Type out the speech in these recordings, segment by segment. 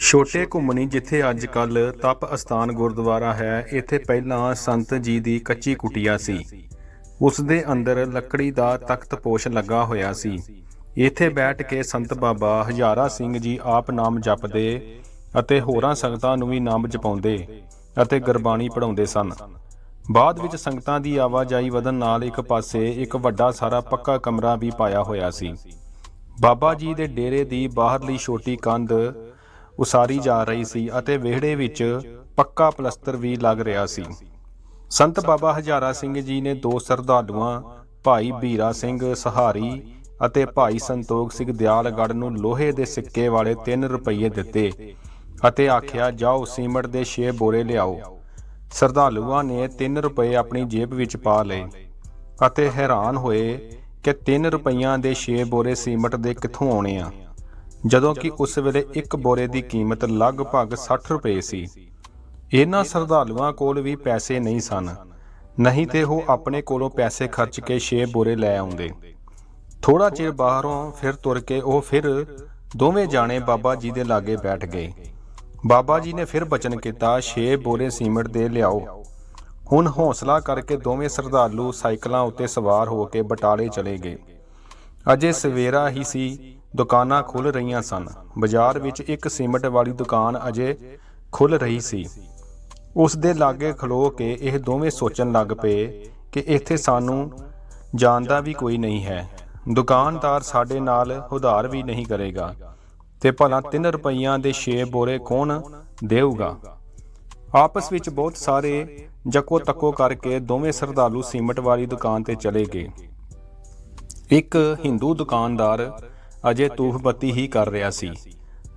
ਛੋਟੇ ਘੁੰਮਣੀ ਜਿੱਥੇ ਅੱਜ ਕੱਲ ਤਪ ਅਸਥਾਨ ਗੁਰਦੁਆਰਾ ਹੈ, ਇੱਥੇ ਪਹਿਲਾਂ ਸੰਤ ਜੀ ਦੀ ਕੱਚੀ ਕੁਟੀਆ ਸੀ। ਉਸ ਦੇ ਅੰਦਰ ਲੱਕੜੀ ਦਾ ਤਖਤ ਪੋਸ਼ ਲੱਗਾ ਹੋਇਆ ਸੀ। ਇੱਥੇ ਬੈਠ ਕੇ ਸੰਤ ਬਾਬਾ ਹਜ਼ਾਰਾ ਸਿੰਘ ਜੀ ਆਪ ਨਾਮ ਜਪਦੇ ਅਤੇ ਹੋਰਾਂ ਸੰਗਤਾਂ ਨੂੰ ਵੀ ਨਾਮ ਜਪਾਉਂਦੇ ਅਤੇ ਗੁਰਬਾਣੀ ਪੜਾਉਂਦੇ ਸਨ। ਬਾਅਦ ਵਿੱਚ ਸੰਗਤਾਂ ਦੀ ਆਵਾਜਾਈ ਵਧਣ ਨਾਲ ਇੱਕ ਪਾਸੇ ਇੱਕ ਵੱਡਾ ਸਾਰਾ ਪੱਕਾ ਕਮਰਾ ਵੀ ਪਾਇਆ ਹੋਇਆ ਸੀ। ਬਾਬਾ ਜੀ ਦੇ ਡੇਰੇ ਦੀ ਬਾਹਰਲੀ ਛੋਟੀ ਕੰਧ ਉਸਾਰੀ ਜਾ ਰਹੀ ਸੀ ਅਤੇ ਵਿਹੜੇ ਵਿੱਚ ਪੱਕਾ ਪਲਸਤਰ ਵੀ ਲੱਗ ਰਿਹਾ ਸੀ। ਸੰਤ ਬਾਬਾ ਹਜ਼ਾਰਾ ਸਿੰਘ ਜੀ ਨੇ ਦੋ ਸਰਦਾਲੂਆਂ ਭਾਈ ਬੀਰਾ ਸਿੰਘ ਸਹਾਰੀ ਅਤੇ ਭਾਈ ਸੰਤੋਖ ਸਿੰਘ ਦਿਆਲਗੜ੍ਹ ਨੂੰ ਲੋਹੇ ਦੇ ਸਿੱਕੇ ਵਾਲੇ 3 ਰੁਪਏ ਦਿੱਤੇ ਅਤੇ ਆਖਿਆ, ਜਾਓ, ਸੀਮਟ ਦੇ 6 ਬੋਰੇ ਲਿਆਓ। ਸਰਦਾਲੂਆਂ ਨੇ 3 ਰੁਪਏ ਆਪਣੀ ਜੇਬ ਵਿੱਚ ਪਾ ਲਏ ਅਤੇ ਹੈਰਾਨ ਹੋਏ ਕਿ 3 ਰੁਪਈਆਂ ਦੇ 6 ਬੋਰੇ ਸੀਮਟ ਦੇ ਕਿੱਥੋਂ ਆਉਣੇ ਆ। ਜਦੋਂ ਕਿ ਉਸ ਵੇਲੇ ਇੱਕ ਬੋਰੇ ਦੀ ਕੀਮਤ ਲਗਭਗ 60 ਰੁਪਏ ਸੀ। ਇਹਨਾਂ ਸ਼ਰਧਾਲੂਆਂ ਕੋਲ ਵੀ ਪੈਸੇ ਨਹੀਂ ਸਨ। ਨਹੀਂ ਤੇ ਉਹ ਆਪਣੇ ਕੋਲੋਂ ਪੈਸੇ ਖਰਚ ਕੇ 6 ਬੋਰੇ ਲੈ ਆਉਂਦੇ। ਥੋੜਾ ਚਿਰ ਬਾਹਰੋਂ ਫਿਰ ਤੁਰ ਕੇ ਉਹ ਫਿਰ ਦੋਵੇਂ ਜਾਣੇ ਬਾਬਾ ਜੀ ਦੇ ਲਾਗੇ ਬੈਠ ਗਏ। ਬਾਬਾ ਜੀ ਨੇ ਫਿਰ ਬਚਨ ਕੀਤਾ 6 ਬੋਰੇ ਸੀਮਟ ਦੇ ਲਿਆਓ। ਹੁਣ ਹੌਸਲਾ ਕਰਕੇ ਦੋਵੇਂ ਸ਼ਰਧਾਲੂ ਸਾਈਕਲਾਂ ਉੱਤੇ ਸਵਾਰ ਹੋ ਕੇ ਬਟਾਲੇ ਚਲੇ ਗਏ। ਅਜੇ ਸਵੇਰਾ ਹੀ ਸੀ। ਦੁਕਾਨਾਂ ਖੁੱਲ ਰਹੀਆਂ ਸਨ। ਬਾਜ਼ਾਰ ਵਿੱਚ ਇੱਕ ਸੀਮਟ ਵਾਲੀ ਦੁਕਾਨ ਅਜੇ ਖੁੱਲ ਰਹੀ ਸੀ। ਉਸ ਦੇ ਲਾਗੇ ਖਲੋ ਕੇ ਇਹ ਦੋਵੇਂ ਸੋਚਣ ਲੱਗ ਪਏ ਕਿ ਇੱਥੇ ਸਾਨੂੰ ਜਾਣਦਾ ਵੀ ਕੋਈ ਨਹੀਂ ਹੈ। ਦੁਕਾਨਦਾਰ ਸਾਡੇ ਨਾਲ ਉਧਾਰ ਵੀ ਨਹੀਂ ਕਰੇਗਾ ਤੇ ਭਲਾ 3 ਰੁਪਈਆਂ ਦੇ 6 ਬੋਰੇ ਕੌਣ ਦੇਊਗਾ? ਆਪਸ ਵਿੱਚ ਬਹੁਤ ਸਾਰੇ ਜੱਕੋ ਤੱਕੋ ਕਰਕੇ ਦੋਵੇਂ ਸਰਦਾਲੂ ਸੀਮਟ ਵਾਲੀ ਦੁਕਾਨ ਤੇ ਚਲੇ ਗਏ। ਇੱਕ ਹਿੰਦੂ ਦੁਕਾਨਦਾਰ ਅਜੇ ਤੂਫ ਬੱਤੀ ਹੀ ਕਰ ਰਿਹਾ ਸੀ।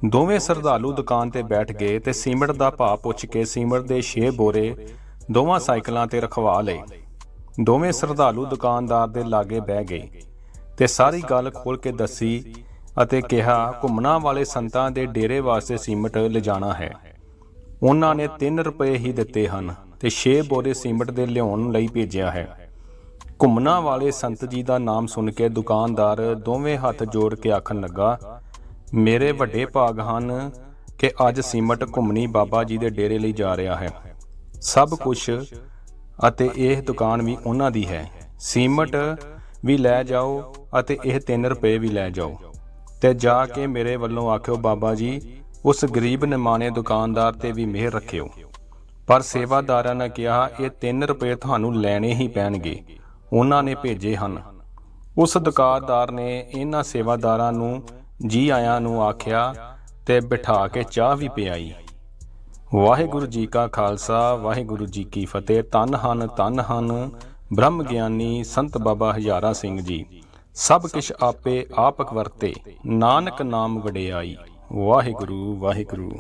ਦੋਵੇਂ ਸਰਦਾਲੂ ਦੁਕਾਨ ਤੇ ਬੈਠ ਗਏ ਤੇ ਸੀਮਟ ਦਾ ਭਾਅ ਪੁੱਛ ਕੇ ਸੀਮਟ ਦੇ 6 ਬੋਰੇ ਦੋਵਾਂ ਸਾਈਕਲਾਂ ਤੇ ਰਖਵਾ ਲਏ। ਦੋਵੇਂ ਸਰਦਾਲੂ ਦੁਕਾਨਦਾਰ ਦੇ ਲਾਗੇ ਬਹਿ ਗਏ ਤੇ ਸਾਰੀ ਗੱਲ ਖੋਲ ਕੇ ਦੱਸੀ ਅਤੇ ਕਿਹਾ, ਘੁੰਮਣਾ ਵਾਲੇ ਸੰਤਾਂ ਦੇ ਡੇਰੇ ਵਾਸਤੇ ਸੀਮਟ ਲਿਜਾਣਾ ਹੈ। ਉਹਨਾਂ ਨੇ 3 ਰੁਪਏ ਹੀ ਦਿੱਤੇ ਹਨ ਤੇ 6 ਬੋਰੇ ਸੀਮਟ ਦੇ ਲਿਆਉਣ ਲਈ ਭੇਜਿਆ ਹੈ। ਘੁੰਮਣਾ ਵਾਲੇ ਸੰਤ ਜੀ ਦਾ ਨਾਮ ਸੁਣ ਕੇ ਦੁਕਾਨਦਾਰ ਦੋਵੇਂ ਹੱਥ ਜੋੜ ਕੇ ਆਖਣ ਲੱਗਾ, ਮੇਰੇ ਵੱਡੇ ਭਾਗ ਹਨ ਕਿ ਅੱਜ ਸੀਮਟ ਘੁੰਮਣੀ ਬਾਬਾ ਜੀ ਦੇ ਡੇਰੇ ਲਈ ਜਾ ਰਿਹਾ ਹੈ। ਸਭ ਕੁਝ ਅਤੇ ਇਹ ਦੁਕਾਨ ਵੀ ਉਹਨਾਂ ਦੀ ਹੈ। ਸੀਮਟ ਵੀ ਲੈ ਜਾਓ ਅਤੇ ਇਹ 3 ਰੁਪਏ ਵੀ ਲੈ ਜਾਓ। ਤੇ ਜਾ ਕੇ ਮੇਰੇ ਵੱਲੋਂ ਆਖਿਓ, ਬਾਬਾ ਜੀ, ਉਸ ਗਰੀਬ ਨਿਮਾਣੇ ਦੁਕਾਨਦਾਰ ਤੇ ਵੀ ਮਿਹਰ ਰੱਖਿਓ। ਪਰ ਸੇਵਾਦਾਰਾਂ ਨੇ ਕਿਹਾ, ਇਹ 3 ਰੁਪਏ ਤੁਹਾਨੂੰ ਲੈਣੇ ਹੀ ਪੈਣਗੇ। ਉਹਨਾਂ ਨੇ ਭੇਜੇ ਹਨ। ਉਸ ਦੁਕਾਨਦਾਰ ਨੇ ਇਹਨਾਂ ਸੇਵਾਦਾਰਾਂ ਨੂੰ, ਜੀ ਆਇਆਂ ਨੂੰ ਆਖਿਆ ਤੇ ਬਿਠਾ ਕੇ ਚਾਹ ਵੀ ਪਿਆਈ। ਵਾਹਿਗੁਰੂ ਜੀ ਕਾ ਖਾਲਸਾ, ਵਾਹਿਗੁਰੂ ਜੀ ਕੀ ਫਤਿਹ। ਤਨ ਹਨ ਤਨ ਹਨ ਬ੍ਰਹਮ ਗਿਆਨੀ ਸੰਤ ਬਾਬਾ ਹਜ਼ਾਰਾ ਸਿੰਘ ਜੀ। ਸਭ ਕਿਛ ਆਪੇ ਆਪਕ ਵਰਤੇ, ਨਾਨਕ ਨਾਮ ਵਡਿਆਈ। ਵਾਹਿਗੁਰੂ ਵਾਹਿਗੁਰੂ।